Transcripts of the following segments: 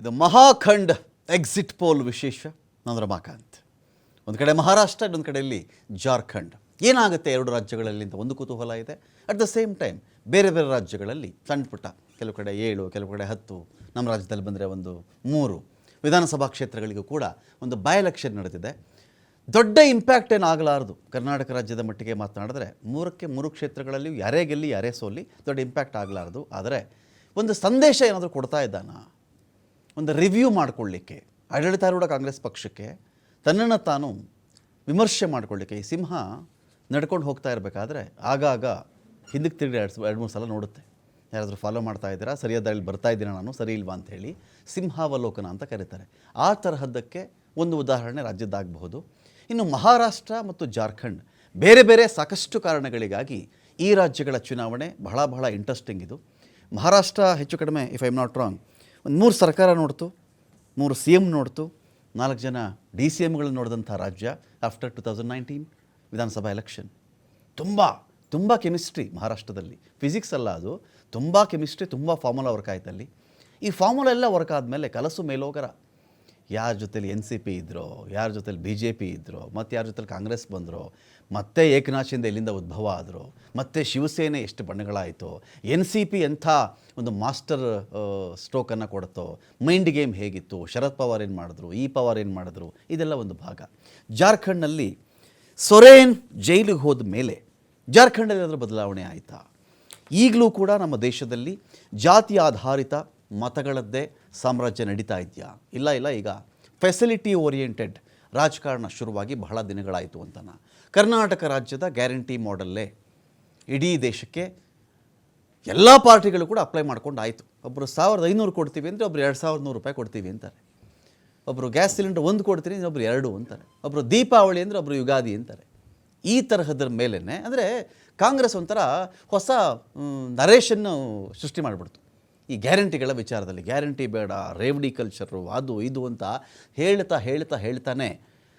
ಇದು ಮಹಾಖಂಡ್ exit poll ವಿಶೇಷ. ನಾನು ರಮಾಕಾಂತ್ ಒಂದು ಕಡೆ ಮಹಾರಾಷ್ಟ್ರ, ಇನ್ನೊಂದು ಕಡೆಯಲ್ಲಿ ಜಾರ್ಖಂಡ್. ಏನಾಗುತ್ತೆ ಎರಡು ರಾಜ್ಯಗಳಲ್ಲಿ ಅಂತ ಒಂದು ಕುತೂಹಲ ಇದೆ. ಅಟ್ ದ ಸೇಮ್ ಟೈಮ್ ಬೇರೆ ಬೇರೆ ರಾಜ್ಯಗಳಲ್ಲಿ ಸಣ್ಣ ಪುಟ್ಟ, ಕೆಲವು ಕಡೆ ಏಳು, ಕೆಲವು ಕಡೆ ಹತ್ತು, ನಮ್ಮ ರಾಜ್ಯದಲ್ಲಿ ಬಂದರೆ ಒಂದು ಮೂರು. ವಿಧಾನಸಭಾ ಕ್ಷೇತ್ರಗಳಿಗೂ ಕೂಡ ಒಂದು ಬೈ ಎಲೆಕ್ಷನ್ ನಡೆದಿದೆ. ದೊಡ್ಡ ಇಂಪ್ಯಾಕ್ಟ್ ಏನಾಗಲಾರದು ಕರ್ನಾಟಕ ರಾಜ್ಯದ ಮಟ್ಟಿಗೆ ಮಾತನಾಡಿದ್ರೆ ಮೂರಕ್ಕೆ ಮೂರು ಕ್ಷೇತ್ರಗಳಲ್ಲಿಯೂ ಯಾರೇ ಗೆಲ್ಲಿ, ಯಾರೇ ಸೋಲಿ ದೊಡ್ಡ ಇಂಪ್ಯಾಕ್ಟ್ ಆಗಲಾರದು. ಆದರೆ ಒಂದು ಸಂದೇಶ ಏನಾದರೂ ಕೊಡ್ತಾ ಇದ್ದಾನಾ? ಒಂದು ರಿವ್ಯೂ ಮಾಡಿಕೊಳ್ಳಿಕ್ಕೆ, ಆಡಳಿತಾರೂಢ ಕಾಂಗ್ರೆಸ್ ಪಕ್ಷಕ್ಕೆ ತನ್ನನ್ನು ತಾನು ವಿಮರ್ಶೆ ಮಾಡಿಕೊಳ್ಳಿಕ್ಕೆ ಈ ಸಿಂಹ ನಡ್ಕೊಂಡು ಹೋಗ್ತಾ ಇರಬೇಕಾದ್ರೆ ಆಗಾಗ ಹಿಂದಕ್ಕೆ ತಿರುಗಿ ಎರಡು ಎರಡು ಮೂರು ಸಲ ನೋಡುತ್ತೆ. ಯಾರಾದರೂ ಫಾಲೋ ಮಾಡ್ತಾ ಇದ್ದೀರಾ, ಸರಿಯಾದ ದಾರಿಲಿ ಬರ್ತಾ ಇದ್ದೀರಾ ನಾನು, ಸರಿ ಇಲ್ವಾ ಅಂತ ಹೇಳಿ ಸಿಂಹಾವಲೋಕನ ಅಂತ ಕರೀತಾರೆ. ಆ ತರಹದ್ದಕ್ಕೆ ಒಂದು ಉದಾಹರಣೆ ರಾಜ್ಯದ್ದಾಗಬಹುದು. ಇನ್ನು ಮಹಾರಾಷ್ಟ್ರ ಮತ್ತು ಜಾರ್ಖಂಡ್ ಬೇರೆ ಬೇರೆ ಸಾಕಷ್ಟು ಕಾರಣಗಳಿಗಾಗಿ ಈ ರಾಜ್ಯಗಳ ಚುನಾವಣೆ ಬಹಳ ಬಹಳ ಇಂಟ್ರೆಸ್ಟಿಂಗ್ ಇದು. ಮಹಾರಾಷ್ಟ್ರ ಹೆಚ್ಚು ಕಡಿಮೆ if I am not wrong ಒಂದು ಮೂರು ಸರ್ಕಾರ ನೋಡ್ತು, ಮೂರು ಸಿ ಎಂ ನೋಡ್ತು, ನಾಲ್ಕು ಜನ ಡಿ ಸಿ ಎಮ್ಗಳನ್ನ ನೋಡಿದಂಥ ರಾಜ್ಯ ಆಫ್ಟರ್ ಟು ತೌಸಂಡ್ ನೈನ್ಟೀನ್ ವಿಧಾನಸಭಾ ಎಲೆಕ್ಷನ್ ತುಂಬ ತುಂಬ ಕೆಮಿಸ್ಟ್ರಿ ಮಹಾರಾಷ್ಟ್ರದಲ್ಲಿ. ಫಿಸಿಕ್ಸ್ ಅಲ್ಲ ಅದು, ತುಂಬ ಕೆಮಿಸ್ಟ್ರಿ ತುಂಬ ಫಾರ್ಮುಲಾ ವರ್ಕ್ ಆಯ್ತಲ್ಲಿ. ಈ ಫಾರ್ಮುಲಾ ಎಲ್ಲ ವರ್ಕ್ ಆದಮೇಲೆ ಕಲಸು ಮೇಲೋಗರ ಯಾರ ಜೊತೇಲಿ ಎನ್ ಸಿ ಪಿ ಇದ್ರು, ಯಾರ ಜೊತೇಲಿ ಬಿ ಜೆ ಪಿ ಇದ್ರೋ, ಮತ್ತು ಯಾರ ಜೊತೇಲಿ ಕಾಂಗ್ರೆಸ್ ಬಂದರು, ಮತ್ತೆ ಏಕನಾಥಿಂದ ಇಲ್ಲಿಂದ ಉದ್ಭವ ಆದರು, ಮತ್ತೆ ಶಿವಸೇನೆ ಎಷ್ಟು ಬಣ್ಣಗಳಾಯಿತು, ಎನ್ ಸಿ ಪಿ ಎಂಥ ಒಂದು ಮಾಸ್ಟರ್ ಸ್ಟ್ರೋಕನ್ನು ಕೊಡುತ್ತೋ ಮೈಂಡ್ ಗೇಮ್ ಹೇಗಿತ್ತು, ಶರದ್ ಪವಾರ್ ಏನು ಮಾಡಿದ್ರು ಈ ಪವಾರ್ ಏನು ಮಾಡಿದ್ರು, ಇದೆಲ್ಲ ಒಂದು ಭಾಗ. ಜಾರ್ಖಂಡ್ನಲ್ಲಿ ಸೊರೇನ್ ಜೈಲಿಗೆ ಹೋದ ಮೇಲೆ ಜಾರ್ಖಂಡಲ್ಲಿ ಅದರ ಬದಲಾವಣೆ ಆಯಿತಾ? ಈಗಲೂ ಕೂಡ ನಮ್ಮ ದೇಶದಲ್ಲಿ ಜಾತಿ ಆಧಾರಿತ ಮತಗಳದ್ದೇ ಸಾಮ್ರಾಜ್ಯ ನಡೀತಾ ಇದೆಯಾ? ಇಲ್ಲ ಇಲ್ಲ, ಈಗ ಫೆಸಿಲಿಟಿ ಓರಿಯೆಂಟೆಡ್ ರಾಜಕಾರಣ ಶುರುವಾಗಿ ಬಹಳ ದಿನಗಳಾಯಿತು ಅಂತನ. ಕರ್ನಾಟಕ ರಾಜ್ಯದ ಗ್ಯಾರಂಟಿ ಮಾಡಲ್ಲೇ ಇಡೀ ದೇಶಕ್ಕೆ ಎಲ್ಲ ಪಾರ್ಟಿಗಳು ಕೂಡ ಅಪ್ಲೈ ಮಾಡ್ಕೊಂಡು ಆಯಿತು ಒಬ್ಬರು ಸಾವಿರದ ಐನೂರು ಕೊಡ್ತೀವಿ ಅಂದರೆ ಒಬ್ಬರು ಎರಡು ಸಾವಿರದ ನೂರು ರೂಪಾಯಿ ಕೊಡ್ತೀವಿ ಅಂತಾರೆ. ಒಬ್ಬರು ಗ್ಯಾಸ್ ಸಿಲಿಂಡರ್ ಒಂದು ಕೊಡ್ತೀನಿ ಇನ್ನೊಬ್ರು ಎರಡು ಅಂತಾರೆ. ಒಬ್ಬರು ದೀಪಾವಳಿ ಅಂದರೆ ಒಬ್ಬರು ಯುಗಾದಿ ಅಂತಾರೆ. ಈ ತರಹದ್ರ ಮೇಲೇ ಅಂದರೆ ಕಾಂಗ್ರೆಸ್ ಒಂಥರ ಹೊಸ ನರೇಷನ್ನು ಸೃಷ್ಟಿ ಮಾಡಿಬಿಡ್ತು. ಈ ಗ್ಯಾರಂಟಿಗಳ ವಿಚಾರದಲ್ಲಿ, ಗ್ಯಾರಂಟಿ ಬೇಡ, ರೇವಡಿ ಕಲ್ಚರು ಅದು ಇದು ಅಂತ ಹೇಳ್ತಾ ಹೇಳ್ತಾ ಹೇಳ್ತಾನೆ.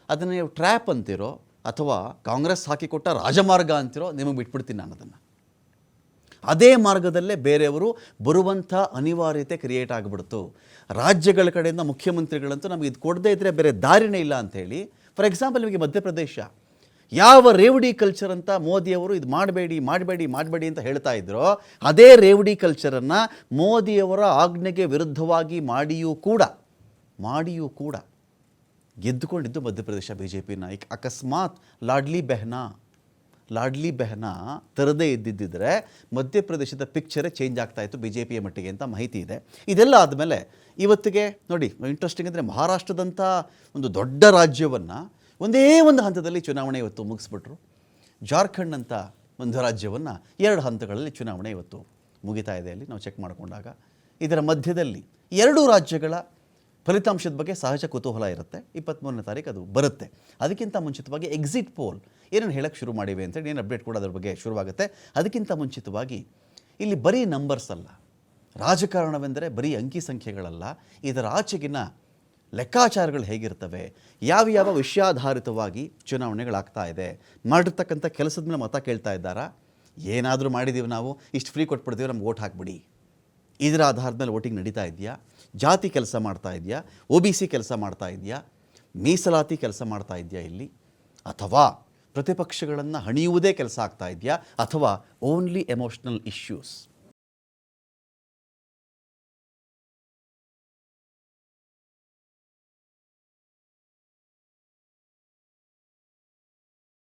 ಅದನ್ನು ನೀವು ಟ್ರ್ಯಾಪ್ ಅಂತಿರೋ ಅಥವಾ ಕಾಂಗ್ರೆಸ್ ಹಾಕಿಕೊಟ್ಟ ರಾಜಮಾರ್ಗ ಅಂತಿರೋ ನಿಮಗೆ ಬಿಟ್ಬಿಡ್ತೀನಿ ನಾನು ಅದನ್ನು. ಅದೇ ಮಾರ್ಗದಲ್ಲೇ ಬೇರೆಯವರು ಬರುವಂಥ ಅನಿವಾರ್ಯತೆ ಕ್ರಿಯೇಟ್ ಆಗಿಬಿಡ್ತು. ರಾಜ್ಯಗಳ ಕಡೆಯಿಂದ ಮುಖ್ಯಮಂತ್ರಿಗಳಂತೂ ನಮಗೆ ಇದು ಕೊಡದೇ ಇದ್ದರೆ ಬೇರೆ ದಾರಿನೇ ಇಲ್ಲ ಅಂಥೇಳಿ ಫಾರ್ ಎಕ್ಸಾಂಪಲ್ ನಿಮಗೆ ಮಧ್ಯಪ್ರದೇಶ. ಯಾವ ರೇವಡಿ ಕಲ್ಚರ್ ಅಂತ ಮೋದಿಯವರು ಇದು ಮಾಡಬೇಡಿ ಮಾಡಬೇಡಿ ಮಾಡಬೇಡಿ ಅಂತ ಹೇಳ್ತಾ ಇದ್ರೋ, ಅದೇ ರೇವಡಿ ಕಲ್ಚರನ್ನು ಮೋದಿಯವರ ಆಜ್ಞೆಗೆ ವಿರುದ್ಧವಾಗಿ ಮಾಡಿಯೂ ಕೂಡ ಮಾಡಿಯೂ ಕೂಡ ಗೆದ್ದುಕೊಂಡಿದ್ದು ಮಧ್ಯಪ್ರದೇಶ ಬಿ ಜೆ ಪಿ ನಾಯಕ. ಅಕಸ್ಮಾತ್ ಲಾಡ್ಲಿ ಬೆಹ್ನಾ ಲಾಡ್ಲಿ ಬೆಹ್ನಾ ತರದೇ ಇದ್ದಿದ್ದರೆ ಮಧ್ಯಪ್ರದೇಶದ ಪಿಕ್ಚರೇ ಚೇಂಜ್ ಆಗ್ತಾ ಇತ್ತು ಬಿ ಜೆ ಪಿಯ ಮಟ್ಟಿಗೆ ಅಂತ ಮಾಹಿತಿ ಇದೆ. ಇದೆಲ್ಲ ಆದಮೇಲೆ ಇವತ್ತಿಗೆ ನೋಡಿ ಇಂಟ್ರೆಸ್ಟಿಂಗ್ ಅಂದರೆ ಮಹಾರಾಷ್ಟ್ರದಂಥ ಒಂದು ದೊಡ್ಡ ರಾಜ್ಯವನ್ನು ಒಂದೇ ಒಂದು ಹಂತದಲ್ಲಿ ಚುನಾವಣೆ ಇವತ್ತು ಮುಗಿಸ್ಬಿಟ್ರು. ಜಾರ್ಖಂಡ್ ಅಂತ ಒಂದು ರಾಜ್ಯವನ್ನು ಎರಡು ಹಂತಗಳಲ್ಲಿ ಚುನಾವಣೆ ಇವತ್ತು ಮುಗಿತಾ ಇದೆ ಅಲ್ಲಿ ನಾವು ಚೆಕ್ ಮಾಡಿಕೊಂಡಾಗ. ಇದರ ಮಧ್ಯದಲ್ಲಿ ಎರಡೂ ರಾಜ್ಯಗಳ ಫಲಿತಾಂಶದ ಬಗ್ಗೆ ಸಹಜ ಕುತೂಹಲ ಇರುತ್ತೆ. ಇಪ್ಪತ್ತ್ಮೂರನೇ ತಾರೀಕು ಅದು ಬರುತ್ತೆ. ಅದಕ್ಕಿಂತ ಮುಂಚಿತವಾಗಿ ಎಕ್ಸಿಟ್ ಪೋಲ್ ಏನೇನು ಹೇಳಕ್ಕೆ ಶುರು ಮಾಡಿವೆ ಅಂತೇಳಿ ಏನು ಅಪ್ಡೇಟ್ ಕೂಡ ಅದ್ರ ಬಗ್ಗೆ ಶುರುವಾಗುತ್ತೆ. ಅದಕ್ಕಿಂತ ಮುಂಚಿತವಾಗಿ ಇಲ್ಲಿ ಬರೀ ನಂಬರ್ಸ್ ಅಲ್ಲ. ರಾಜಕಾರಣವೆಂದರೆ ಬರೀ ಅಂಕಿ ಸಂಖ್ಯೆಗಳಲ್ಲ. ಇದರ ಆಚೆಗಿನ ಲೆಕ್ಕಾಚಾರಗಳು ಹೇಗಿರ್ತವೆ? ಯಾವ ಯಾವ ವಿಷಯಾಧಾರಿತವಾಗಿ ಚುನಾವಣೆಗಳಾಗ್ತಾ ಇದೆ? ಮಾಡಿರ್ತಕ್ಕಂಥ ಕೆಲಸದ ಮೇಲೆ ಮತ ಕೇಳ್ತಾ ಇದ್ದಾರಾ? ಏನಾದರೂ ಮಾಡಿದ್ದೀವಿ ನಾವು, ಇಷ್ಟು ಫ್ರೀ ಕೊಟ್ಬಿಡ್ತೀವಿ, ನಮ್ಗೆ ಓಟ್ ಹಾಕ್ಬಿಡಿ. ಇದರ ಆಧಾರದ ಮೇಲೆ ವೋಟಿಂಗ್ ನಡೀತಾ ಇದೆಯಾ? ಜಾತಿ ಕೆಲಸ ಮಾಡ್ತಾ ಇದೆಯಾ? ಒ ಬಿ ಸಿ ಕೆಲಸ ಮಾಡ್ತಾ ಇದೆಯಾ? ಮೀಸಲಾತಿ ಕೆಲಸ ಮಾಡ್ತಾ ಇದೆಯಾ ಇಲ್ಲಿ? ಅಥವಾ ಪ್ರತಿಪಕ್ಷಗಳನ್ನು ಹಣಿಯುವುದೇ ಕೆಲಸ ಆಗ್ತಾ ಇದೆಯಾ? ಅಥವಾ ಓನ್ಲಿ ಎಮೋಷ್ನಲ್ ಇಶ್ಯೂಸ್